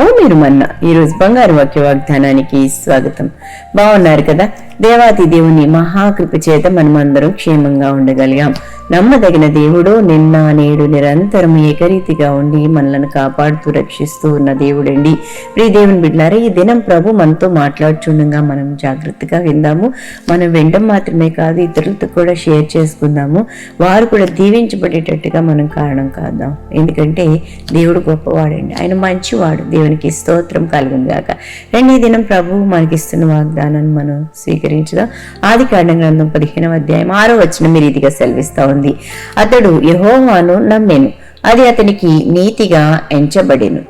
ఓ మీరు మన్న ఈరోజు బంగారు వాక్య వాగ్దానానికి స్వాగతం. బాగున్నారు కదా? దేవాతి దేవుని మహాకృప చేత మనమందరం క్షేమంగా ఉండగలిగాం. నమ్మదగిన దేవుడు నిన్న నేడు నిరంతరం ఏకరీతిగా ఉండి మనలను కాపాడుతూ రక్షిస్తూ ఉన్న దేవుడండి. ప్రియ దేవుని బిడ్డారా ఈ దినం ప్రభు మనతో మాట్లాడుచుండగా మనం జాగ్రత్తగా విందాము. మనం వినడం మాత్రమే కాదు ఇతరులతో కూడా షేర్ చేసుకుందాము. వారు కూడా దీవించబడేటట్టుగా మనం కారణం కాదాం ఎందుకంటే దేవుడు గొప్పవాడండి. ఆయన మంచివాడు. దేవునికి స్తోత్రం కలుగును గాక. రెండో దినం ప్రభువు మనకిస్తున్న వాగ్దానాన్ని మనం స్వీకరించుదాం. ఆది కాండ గ్రంథం పదిహేనవ అధ్యాయం ఆరో వచ్చిన మీ రీతిగా సెలవిస్తూ ఉంది. అతడు యహోవాను నమ్మెను. అది అతనికి నీతిగా ఎంచబడెను.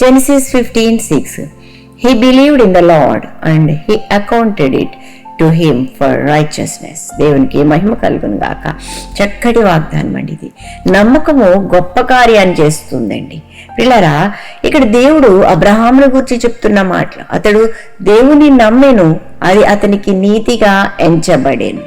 Genesis fifteen six he believed in the lord and he accounted it to him for righteousness దేవునికి మహిమ కలుగును గాక. చక్కటి వాగ్దానం అండి ఇది. నమ్మకము గొప్ప కార్యాన్ని చేస్తుందండి. పిల్లరా ఇక్కడ దేవుడు అబ్రహామును గురించి చెప్తున్న మాటలు. అతడు దేవుని నమ్మెను అది అతనికి నీతిగా ఎంచబడేను.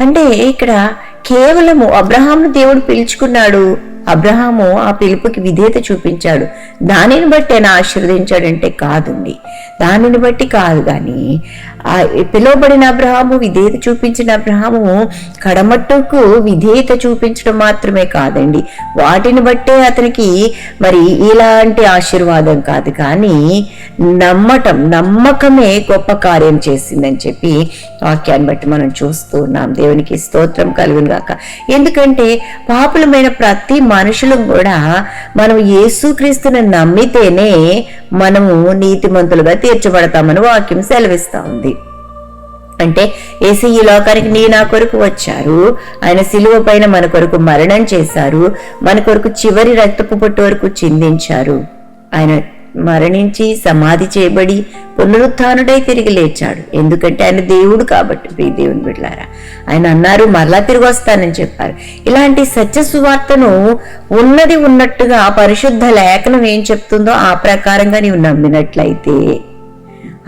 అంటే ఇక్కడ కేవలము అబ్రహామును దేవుడు పిలుచుకున్నాడు. అబ్రహాము ఆ పిలుపుకి విధేయత చూపించాడు. దానిని బట్టి ఆయన ఆశీర్వదించాడంటే కాదండి. దానిని బట్టి కాదు కానీ ఆ పిలువబడిన అబ్రహాము విధేయత చూపించిన అబ్రహాము కడమట్టుకు విధేయత చూపించడం మాత్రమే కాదండి. వాటిని బట్టే అతనికి మరి ఇలాంటి ఆశీర్వాదం కాదు. కానీ నమ్మటం నమ్మకమే గొప్ప కార్యం చేసిందని చెప్పి వాక్యాన్ని బట్టి మనం చూస్తూ ఉన్నాం. దేవునికి స్తోత్రం కలుగును గాక. ఎందుకంటే పాపులమైన ప్రతి మనుషులు కూడా మనం యేసుక్రీస్తుని నమ్మితేనే మనము నీతిమంతులుగా తీర్చబడతామని వాక్యం సెలవిస్తా ఉంది. అంటే ఏసీ ఈ లోకానికి నీ నా కొరకు వచ్చారు. ఆయన సిలువ పైన మన కొరకు మరణం చేశారు. మన కొరకు చివరి రక్తపు పొట్టు వరకు చిందించారు. ఆయన మరణించి సమాధి చేయబడి పునరుత్డై తిరిగి లేచాడు. ఎందుకంటే ఆయన దేవుడు కాబట్టి ప్రియ దేవుని బిడ్డారా ఆయన అన్నారు మరలా తిరిగి వస్తానని చెప్పారు. ఇలాంటి సత్య సువార్తను ఉన్నది ఉన్నట్టుగా పరిశుద్ధ లేఖనం ఏం చెప్తుందో ఆ ప్రకారంగా నీవు నమ్మినట్లయితే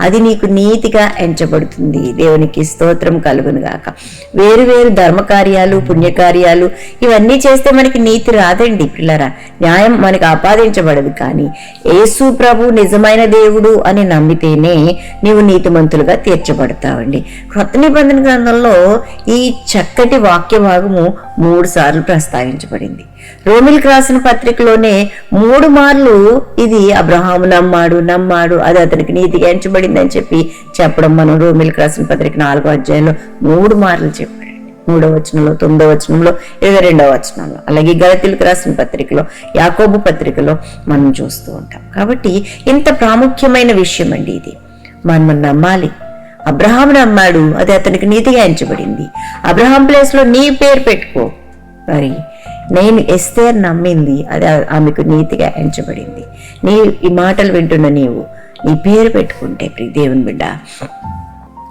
అది నీకు నీతిగా ఎంచబడుతుంది. దేవునికి స్తోత్రం కలుగును గాక. వేరు వేరు ధర్మకార్యాలు పుణ్యకార్యాలు ఇవన్నీ చేస్తే మనకి నీతి రాదండి పిల్లరా. న్యాయం మనకు ఆపాదించబడదు కానీ యేసు ప్రభు నిజమైన దేవుడు అని నమ్మితేనే నీవు నీతిమంతులుగా తీర్చబడతావండి. క్రొత్త నిబంధన గ్రంథంలో ఈ చక్కటి వాక్య భాగము మూడు సార్లు ప్రస్తావించబడింది. రోమిల్కి రాసిన పత్రికలోనే మూడు మార్లు ఇది అబ్రహాము నమ్మాడు నమ్మాడు అది అతనికి నీతిగా ఎంచబడిందని చెప్పి చెప్పడం మనం రోమిల్కి రాసిన పత్రిక నాలుగో అధ్యాయంలో మూడు మార్లు చెప్పాడు. మూడో వచనంలో తొమ్మిదో వచనంలో ఇరవై రెండవ వచనంలో అలాగే గలతీలకు రాసిన పత్రికలో యాకోబు పత్రికలో మనం చూస్తూ ఉంటాం. కాబట్టి ఇంత ప్రాముఖ్యమైన విషయం అండి ఇది. మనం నమ్మాలి. అబ్రహాం నమ్మాడు అది అతనికి నీతిగా ఎంచబడింది. అబ్రహాం ప్లేస్లో నీ పేరు పెట్టుకో. మరి నేను ఎస్తేర్ నమ్మింది అది ఆమెకు నీతిగా ఎంచబడింది. నీ ఈ మాటలు వింటున్న నీవు నీ పేరు పెట్టుకుంటే ప్రి దేవుని బిడ్డ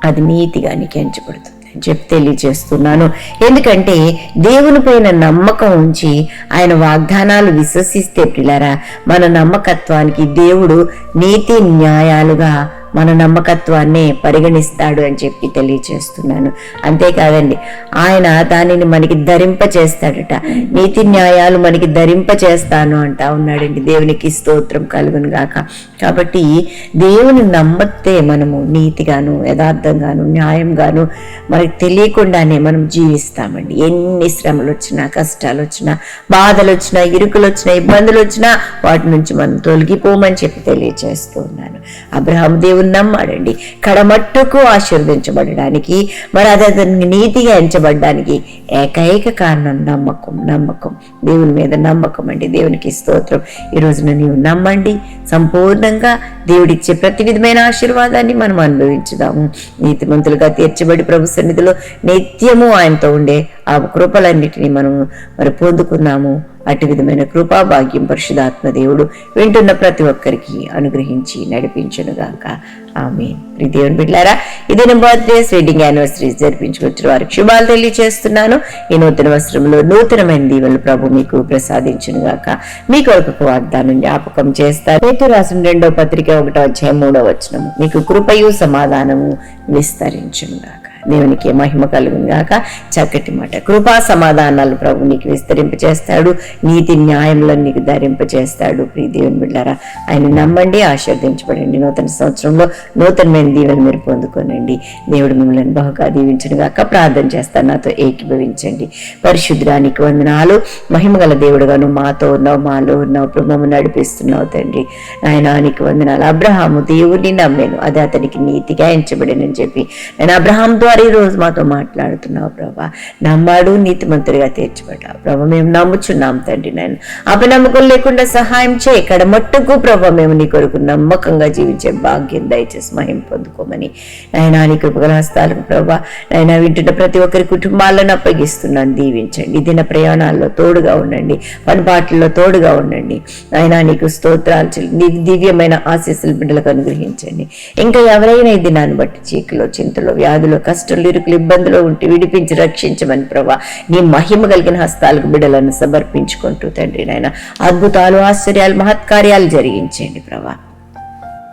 అది నీతిగా నీకు ఎంచబడుతుంది అని చెప్పి తెలియజేస్తున్నాను. ఎందుకంటే దేవుని పైన నమ్మకం ఉంచి ఆయన వాగ్దానాలు విశ్వసిస్తే పిల్లరా మన నమ్మకత్వానికి దేవుడు నీతి న్యాయాలుగా మన నమ్మకత్వాన్ని పరిగణిస్తాడు అని చెప్పి తెలియచేస్తున్నాను. అంతేకాదండి ఆయన దానిని మనకి ధరింప చేస్తాడట. నీతి న్యాయాలు మనకి ధరింప చేస్తాను అంటా ఉన్నాడండి. దేవునికి స్తోత్రం కలుగును గాక. కాబట్టి దేవుని నమ్మతే మనము నీతిగాను యథార్థంగాను న్యాయంగాను మనకి తెలియకుండానే మనం జీవిస్తామండి. ఎన్ని శ్రమలు వచ్చినా కష్టాలు వచ్చినా బాధలు వచ్చినా ఇరుకులు వచ్చినా ఇబ్బందులు వచ్చినా వాటి నుంచి మనం తొలగిపోమని చెప్పి తెలియచేస్తూ ఉన్నాను. అబ్రహాం దేవుడు దేవుని నమ్మాడండి కడమట్టుకు ఆశీర్వదించబడడానికి మరి అది అతనికి నీతిగా ఎంచబడడానికి ఏకైక కారణం నమ్మకం నమ్మకం. దేవుని మీద నమ్మకం అండి. దేవునికి స్తోత్రం. ఈ రోజున నీవు నమ్మండి. సంపూర్ణంగా దేవుడిచ్చే ప్రతి విధమైన ఆశీర్వాదాన్ని మనం అనుభవించుదాము. నీతిమంతులుగా తీర్చబడి ప్రభు సన్నిధిలో నిత్యము ఆయనతో ఉండే ఆ కృపలన్నిటినీ మనం మరి పొందుకున్నాము. అటు విధమైన కృపా భాగ్యం పరిశుధాత్మ దేవుడు వింటున్న ప్రతి ఒక్కరికి అనుగ్రహించి నడిపించనుగాక. ఆమె దేవుని బిడ్డారా ఇది నా బర్త్డేస్ వెడ్డింగ్ యానివర్సరీస్ జరిపించుకొచ్చిన వారికి శుభాలు తెలియజేస్తున్నాను ఈ నూతన వస్త్రంలో నూతనమైన దీవెనలు ప్రభు మీకు ప్రసాదించునుగాక. మీ కొరకు వాగ్దానం జ్ఞాపకం చేస్తారు. పేతు రాసిన రెండో పత్రిక ఒకటో అధ్యాయం మూడో వచనము. మీకు కృపయు సమాధానము విస్తరించునుగాక. దేవునికి మహిమ కలుగును గాక. చక్కటి మాట. కృపా సమాధానాలు ప్రభు నీకు విస్తరింపచేస్తాడు నీతి న్యాయంలో నీకు ధరింపచేస్తాడు ప్రియ దేవుని బిడ్డారా ఆయన నమ్మండి ఆశీర్దించబడండి నూతన సంవత్సరంలో నూతనమైన దీవెన మీరు పొందుకోనండి. దేవుడు మిమ్మల్ని బహుగా దీవించను గాక. ప్రార్థన చేస్తాను నాతో ఏకీభవించండి. పరిశుద్ధానికి వందనాలు. మహిమ గల దేవుడుగాను మాతో ఉన్నావు మాలో ఉన్నావు ప్రభు నడిపిస్తున్నావు తండ్రి. ఆయన నీకు వందనాలు. అబ్రహాము దేవుడిని నమ్మాను. అది అతనికి నీతిగా ఎంచబడినని చెప్పి. నేను అబ్రహాంతో వారు ఈరోజు రోజు మాతో మాట్లాడుతున్నావు ప్రభా. నమ్మాడు నీతిమంతుడిగా తీర్చబడ్డావు. ప్రభా మేము నమ్ముచున్నాం తండ్రి నేను అపనమ్మకం లేకుండా సహాయం చేయి. ఇక్కడ మట్టుకు ప్రభా మేము నీ కొరకు నమ్మకంగా జీవించే భాగ్యం దయచేసి మహిం పొందుకోమని. నాయన నీ కృపగల హస్తాలకు ప్రభా నాయన వింటున్న ప్రతి ఒక్కరి కుటుంబాలను అప్పగిస్తున్నాను. దీవించండి. దిన ప్రయాణాల్లో తోడుగా ఉండండి. పనిపాట్లలో తోడుగా ఉండండి. ఆయన నీకు స్తోత్రాలు నీ దివ్యమైన ఆశీస్సులు బిడ్డలకు అనుగ్రహించండి. ఇంకా ఎవరైనా ఈ దినాన్ని బట్టి చీకులో చింతలో వ్యాధులు కష్టాలు ఇరుకులు ఇబ్బందులు ఉంటే విడిపించి రక్షించమని ప్రభా. నీ మహిమ కలిగిన హస్తాలకు బిడ్డలను సమర్పించుకుంటూ తండ్రి నాయన. అద్భుతాలు ఆశ్చర్యాలు మహత్కార్యాలు జరిగించండి ప్రభా.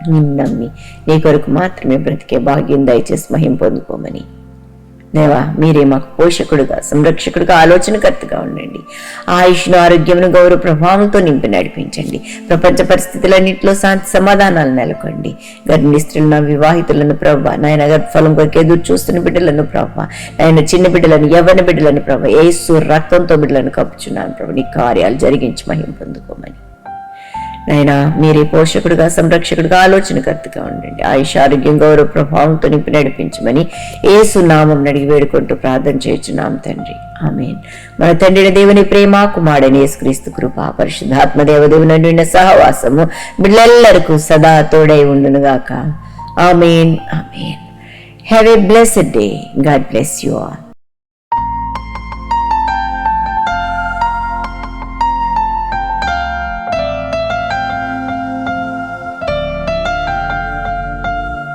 నిన్నమ్మి నీ కొరకు మాత్రమే బ్రతికే భాగ్యం దయచేసి మహిం పొందుకోమని దేవా మీరే మాకు పోషకుడుగా సంరక్షకుడుగా ఆలోచనకర్తగా ఉండండి. ఆయుష్ను ఆరోగ్యమును గౌరవ ప్రభావంతో నింపి నడిపించండి. ప్రపంచ పరిస్థితులన్నింటిలో శాంతి సమాధానాలు నెలకొండి. గర్భిణీ స్త్రీలను వివాహితులను ప్రభా నాయన గర్భఫలం కొరకు ఎదురు చూస్తున్న బిడ్డలను ప్రభా నాయన చిన్న బిడ్డలను యవ్వన బిడ్డలను ప్రభా ఏసు రక్తంతో బిడ్డలను కప్పుచున్నాను ప్రభు. నీ కార్యాలు జరిగించి మహిం పొందుకోమని. నాయన మీరే పోషకుడుగా సంరక్షకుడుగా ఆలోచనకర్తగా ఉండండి. ఆయుష ఆరోగ్యం గౌరవ ప్రభావంతో నింపి నడిపించమని ఏసు నామం నడిగి వేడుకుంటూ ప్రార్థన చేయుచున్నాం తండ్రి. ఆమెన్. మన తండ్రిని దేవుని ప్రేమ కుమారుడని యేసుక్రీస్తు కృప పరిశుద్ధాత్మ దేవదేవుని నిండిన సహవాసము బిడ్డలెల్లరకు సదా తోడై ఉండునుగాక amen. Amen. Have a blessed day God bless you all